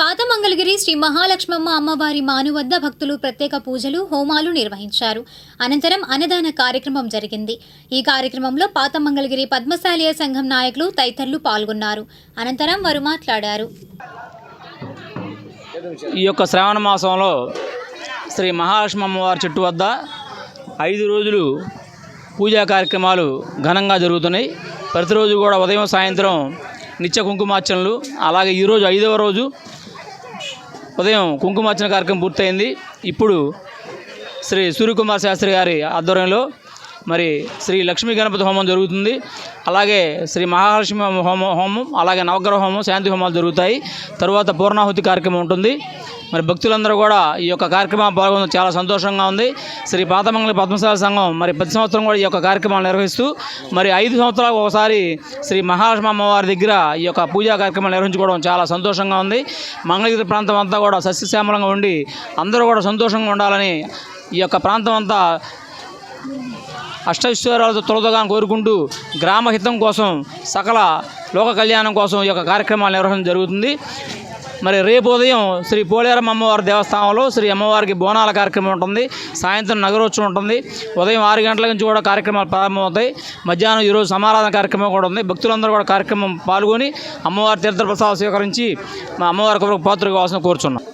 పాత మంగళగిరి శ్రీ మహాలక్ష్మమ్మ అమ్మవారి మాను వద్ద భక్తులు ప్రత్యేక పూజలు హోమాలు నిర్వహించారు. అనంతరం అన్నదాన కార్యక్రమం జరిగింది. ఈ కార్యక్రమంలో పాత మంగళగిరి పద్మశాలియ సంఘం నాయకులు తదితరులు పాల్గొన్నారు. అనంతరం వారు మాట్లాడారు. ఈ యొక్క శ్రావణ మాసంలో శ్రీ మహాలక్ష్మి అమ్మవారి చెట్టు వద్ద ఐదు రోజులు పూజా కార్యక్రమాలు ఘనంగా జరుగుతున్నాయి. ప్రతిరోజు కూడా ఉదయం సాయంత్రం నిత్య కుంకుమార్చనలు. అలాగే ఈరోజు ఐదవ రోజు ఉదయం కుంకుమార్చన కార్యక్రమం పూర్తయింది. ఇప్పుడు శ్రీ సూర్యకుమార్ శాస్త్రి గారి ఆధ్వర్యంలో మరి శ్రీ లక్ష్మీ గణపతి హోమం జరుగుతుంది. అలాగే శ్రీ మహాలక్ష్మి హోమం హోమం అలాగే నవగ్రహ హోమం శాంతి హోమాలు జరుగుతాయి. తరువాత పూర్ణాహుతి కార్యక్రమం ఉంటుంది. మరి భక్తులందరూ కూడా ఈ యొక్క కార్యక్రమం పాల్గొనడం చాలా సంతోషంగా ఉంది. శ్రీ పాతమంగళ పద్మశాల సంఘం మరి ప్రతి సంవత్సరం కూడా ఈ యొక్క కార్యక్రమాలు నిర్వహిస్తూ మరి ఐదు సంవత్సరాలకు ఒకసారి శ్రీ మహాలక్ష్మి అమ్మవారి దగ్గర ఈ యొక్క పూజా కార్యక్రమాలు నిర్వహించుకోవడం చాలా సంతోషంగా ఉంది. మంగళగిరి ప్రాంతం అంతా కూడా సస్యశ్యామలంగా ఉండి అందరూ కూడా సంతోషంగా ఉండాలని ఈ యొక్క ప్రాంతం అంతా అష్టైశ్వర్యాలతో తొలతగాని కోరుకుంటూ గ్రామహితం కోసం సకల లోక కళ్యాణం కోసం ఈ యొక్క కార్యక్రమాలు నిర్వహణ జరుగుతుంది. మరి రేపు ఉదయం శ్రీ పోలేరమ్మ అమ్మవారి దేవస్థానంలో శ్రీ అమ్మవారికి బోనాల కార్యక్రమం ఉంటుంది. సాయంత్రం నగరోత్సవం ఉంటుంది. ఉదయం ఆరు గంటల నుంచి కూడా కార్యక్రమాలు ప్రారంభమవుతాయి. మధ్యాహ్నం ఈరోజు సమారాధన కార్యక్రమం కూడా ఉంది. భక్తులందరూ కూడా కార్యక్రమం పాల్గొని అమ్మవారి తీర్థప్రసాదం స్వీకరించి మా అమ్మవారి కొరకు పాత్ర కావాల్సిన కోరుచున్నాం.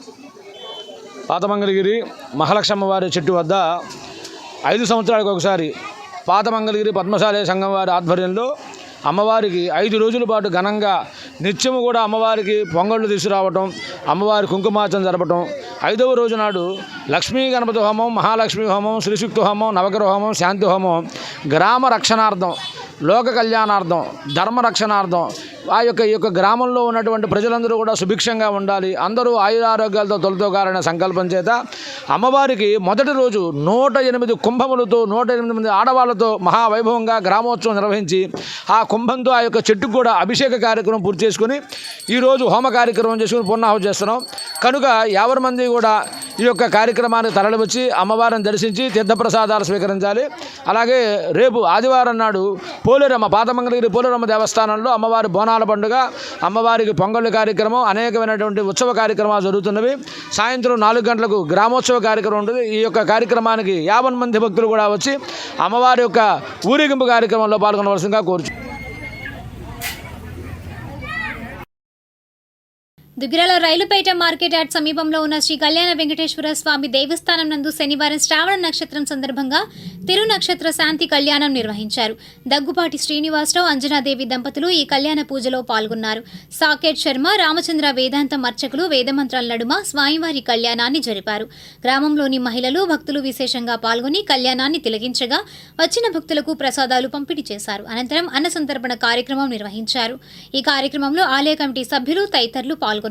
పాతమంగళగిరి మహాలక్ష్మ చెట్టు వద్ద ఐదు సంవత్సరాలకు ఒకసారి పాతమంగళగిరి పద్మశాలి సంఘం వారి ఆధ్వర్యంలో అమ్మవారికి ఐదు రోజుల పాటు ఘనంగా నిత్యము కూడా అమ్మవారికి పొంగళ్ళు తీసుకురావటం అమ్మవారి కుంకుమార్చన జరపటం. ఐదవ రోజు నాడు లక్ష్మీ గణపతి హోమం మహాలక్ష్మి హోమం శ్రీశుక్తి హోమం నవగ్రహ హోమం శాంతి హోమం గ్రామ రక్షణార్థం లోక కళ్యాణార్థం ధర్మ రక్షణార్థం ఆ యొక్క ఈ యొక్క గ్రామంలో ఉన్నటువంటి ప్రజలందరూ కూడా సుభిక్షంగా ఉండాలి. అందరూ ఆయురారోగ్యాలతో తొలతోగారనే సంకల్పం చేత అమ్మవారికి మొదటి రోజు నూట ఎనిమిది కుంభములతో నూట ఎనిమిది మంది ఆడవాళ్ళతో మహావైభవంగా గ్రామోత్సవం నిర్వహించి ఆ కుంభంతో ఆ యొక్క చెట్టుకు కూడా అభిషేక కార్యక్రమం పూర్తి చేసుకుని ఈరోజు హోమ కార్యక్రమం చేసుకుని పూర్ణాహం చేస్తున్నాం. కనుక యాభై మంది కూడా ఈ యొక్క కార్యక్రమానికి తరలివచ్చి అమ్మవారిని దర్శించి తీర్థప్రసాదాలు స్వీకరించాలి. అలాగే రేపు ఆదివారం నాడు పోలేరమ్మ పాతమంగళగిరి పోలేరమ్మ దేవస్థానంలో అమ్మవారి బోనాల పండుగ అమ్మవారికి పొంగళ్ళు కార్యక్రమం అనేకమైనటువంటి ఉత్సవ కార్యక్రమాలు జరుగుతున్నవి. సాయంత్రం నాలుగు గంటలకు గ్రామోత్సవ కార్యక్రమం ఉంటుంది. ఈ యొక్క కార్యక్రమానికి యాభై మంది భక్తులు కూడా వచ్చి అమ్మవారి యొక్క ఊరేగింపు కార్యక్రమంలో పాల్గొనవలసిందిగా కోరుచు దుగ్గిరాల రైలుపేట మార్కెట్ యార్డ్ సమీపంలో ఉన్న శ్రీ కళ్యాణ వెంకటేశ్వర స్వామి దేవస్థానం నందు శనివారం శ్రావణ నక్షత్రం సందర్భంగా తిరు నక్షత్ర శాంతి కళ్యాణం నిర్వహించారు. దగ్గుపాటి శ్రీనివాసరావు అంజనాదేవి దంపతులు ఈ కళ్యాణ పూజలో పాల్గొన్నారు. సాకేట్ శర్మ రామచంద్ర వేదాంతం అర్చకులు వేదమంత్రాల నడుమ స్వామివారి కళ్యాణాన్ని జరిపారు. గ్రామంలోని మహిళలు భక్తులు విశేషంగా పాల్గొని కళ్యాణాన్ని తిలగించగా వచ్చిన భక్తులకు ప్రసాదాలు పంపిణీ చేశారు. అనంతరం అన్న సంతర్పణ కార్యక్రమం నిర్వహించారు. ఈ కార్యక్రమంలో ఆలయ కమిటీ సభ్యులు తదితరులు పాల్గొన్నారు.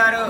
గారు.